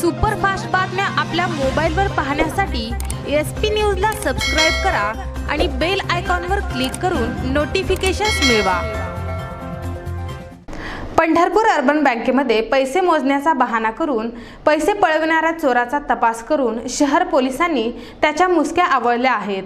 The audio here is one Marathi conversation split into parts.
सुपरफास्ट बातम्या आपल्या मोबाईलवर पाहण्यासाठी एस पी न्यूजला सबस्क्राईब करा आणि बेल आयकॉनवर क्लिक करून नोटिफिकेशन्स मिळवा. पंढरपूर अर्बन बँकेमध्ये पैसे मोजण्याचा बहाणा करून पैसे पळविणाऱ्या चोराचा तपास करून शहर पोलिसांनी त्याच्या मुसक्या आवळल्या आहेत.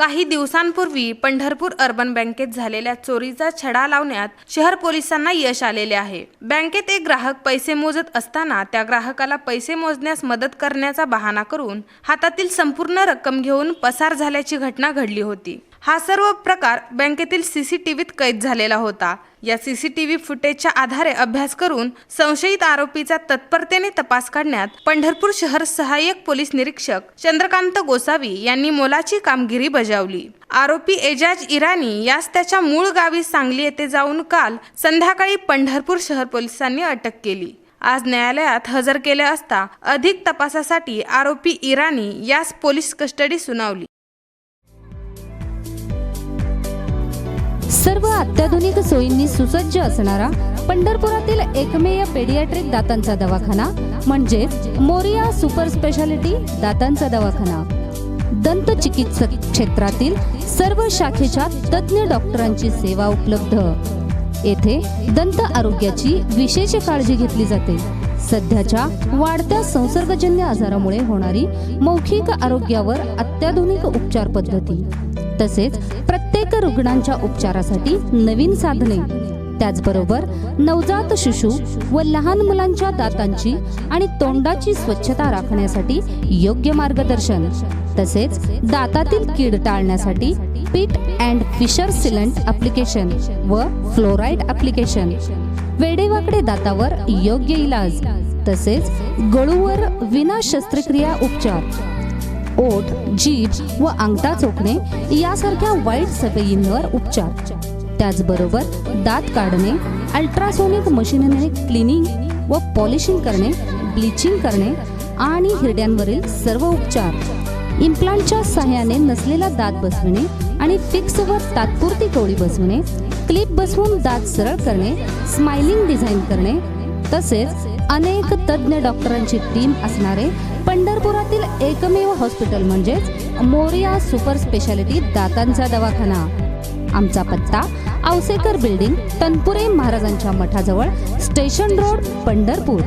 काही दिवसांपूर्वी पंढरपूर अर्बन बँकेत झालेल्या चोरीचा छडा लावण्यात शहर पोलिसांना यश आलेले आहे. बँकेत एक ग्राहक पैसे मोजत असताना त्या ग्राहकाला पैसे मोजण्यास मदत करण्याचा बहाणा करून हातातील संपूर्ण रक्कम घेऊन पसार झाल्याची घटना घडली होती. हा सर्व प्रकार बँकेतील सीसीटीव्हीत कैद झालेला होता. या सीसीटीव्ही फुटेजच्या आधारे अभ्यास करून संशयित आरोपीचा तत्परतेने तपास काढण्यात पंढरपूर शहर सहाय्यक पोलीस निरीक्षक चंद्रकांत गोसावी यांनी मोलाची कामगिरी बजावली. आरोपी एजाज इराणी यास त्याच्या मूळ गावी सांगली येथे जाऊन काल संध्याकाळी पंढरपूर शहर पोलिसांनी अटक केली. आज न्यायालयात हजर केले असता अधिक तपासासाठी आरोपी इराणी यास पोलीस कस्टडी सुनावली. सर्व अत्याधुनिक सोयींनी सुसज्ज असणारा पंढरपुरातील एकमेव पेडियाट्रिक दातांचा दवाखाना म्हणजेच मोरिया सुपर स्पेशालिटी दातांचा दवाखाना. दंत चिकित्सक क्षेत्रातील सर्व शाखेच्या तज्ज्ञ डॉक्टरांची सेवा उपलब्ध. येथे दंत आरोग्याची विशेष काळजी घेतली जाते. सध्याच्या वाढत्या संसर्गजन्य आजारामुळे होणारी मौखिक आरोग्यावर अत्याधुनिक उपचार पद्धती तसेच प्रत्येक रुग्णांच्या उपचारासाठी नवीन साधने. त्याचबरोबर नवजात शिशु व लहान मुलांच्या दातांची आणि तोंडाची स्वच्छता राखण्यासाठी योग्य मार्गदर्शन. तसेच दातातील कीड टाळण्यासाठी pit and fissure sealant application व फ्लोराईड ॲप्लिकेशन वेडेवाकडे दातावर योग्य इलाज. तसेच गळूवर विना शस्त्रक्रिया उपचार. ओठ जीभ व अंगठा चोखणे यासारख्या वाईट सवयींवर उपचार. त्याचबरोबर दात काढणे अल्ट्रासोनिक मशीनने क्लिनिंग व पॉलिशिंग करणे ब्लिचिंग करणे आणि हिरड्यांवरील सर्व उपचार. इम्प्लांटच्या सहाय्याने नसलेला दात बसविणे आणि फिक्स व तात्पुरती टोळी बसविणे क्लिप बसवून दात सरळ करणे स्माइलिंग डिझाईन करणे तसेच अनेक तज्ज्ञ डॉक्टरांची टीम असणारे पंढरपुरातील एकमेव हॉस्पिटल म्हणजेच मोरिया सुपर स्पेशालिटी दातांचा दवाखाना. आमचा पत्ता औसेकर बिल्डिंग तनपुरे महाराजांच्या मठाजवळ स्टेशन रोड पंढरपूर.